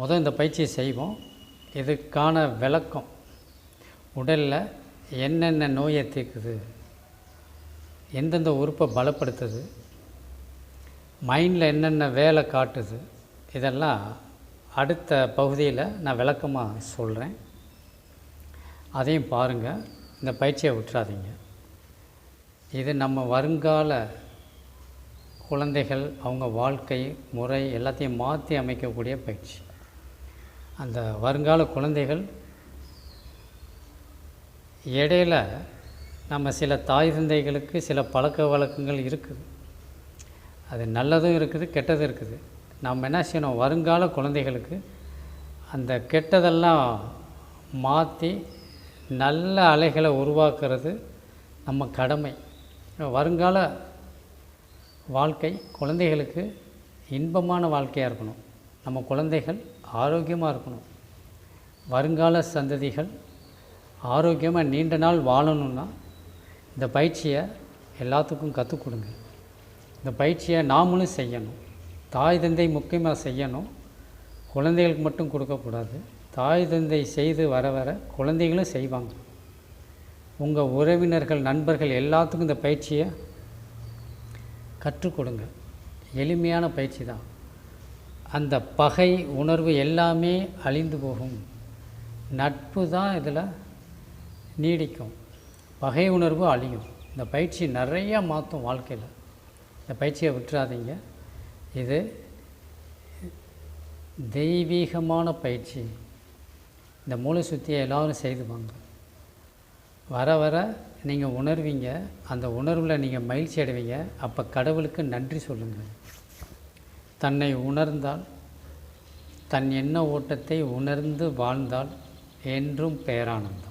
முதல் இந்த பயிற்சியை செய்வோம். இதுக்கான விளக்கம்? உடலில் என்னென்ன நோயை தீர்க்குது? எந்தெந்த உறுப்பை பலப்படுத்துது? மைண்டில் என்னென்ன வேலை காட்டுது? இதெல்லாம் அடுத்த பகுதியில் நான் விளக்கமாக சொல்கிறேன் அதையும் பாருங்கள் இந்த பயிற்சியை விட்டுறாதீங்க. இது நம்ம வருங்கால குழந்தைகள் அவங்க வாழ்க்கை முறை எல்லாத்தையும் மாற்றி அமைக்கக்கூடிய பயிற்சி. அந்த வருங்கால குழந்தைகள் இடையில நம்ம சில தாய் தந்தைகளுக்கு சில பழக்க வழக்கங்கள் இருக்குது. அது நல்லதும் இருக்குது கெட்டதும் இருக்குது. நம்ம என்ன செய்யணும்? வருங்கால குழந்தைகளுக்கு அந்த கெட்டதெல்லாம் மாற்றி நல்ல அலைகளை உருவாக்குறது நம்ம கடமை. வருங்கால வாழ்க்கை குழந்தைகளுக்கு இன்பமான வாழ்க்கையாக இருக்கணும். நம்ம குழந்தைகள் ஆரோக்கியமாக இருக்கணும். வருங்கால சந்ததிகள் ஆரோக்கியமாக நீண்ட நாள் வாழணும்னா இந்த பயிற்சியை எல்லாத்துக்கும் கற்றுக் கொடுங்க. இந்த பயிற்சியை நாமளும் செய்யணும். தாய் தந்தை முக்கியமாக செய்யணும். குழந்தைகளுக்கு மட்டும் கொடுக்கக்கூடாது தாய் தந்தை செய்து வர வர குழந்தைகளும் செய்வாங்க. உங்கள் உறவினர்கள் நண்பர்கள் எல்லாத்துக்கும் இந்த பயிற்சியை கற்றுக் கொடுங்க. எளிமையான பயிற்சி தான். அந்த பகை உணர்வு எல்லாமே அழிந்து போகும். நட்பு தான் இதில் நீடிக்கும். பகை உணர்வு அழியும். இந்த பயிற்சி நிறையா மாற்றும் வாழ்க்கையில். இந்த பயிற்சியை விட்டுறாதீங்க. இது தெய்வீகமான பயிற்சி. இந்த மூளை சுத்தியை எல்லோரும் செய்துவாங்க வர வர நீங்கள் உணர்வீங்க. அந்த உணர்வில் நீங்கள் மகிழ்ச்சி அடைவீங்க. அப்போ கடவுளுக்கு நன்றி சொல்லுங்கள் தன்னை உணர்ந்தால் தன் எண்ண ஓட்டத்தை உணர்ந்து வாழ்ந்தால் என்றும் பேரானந்தம்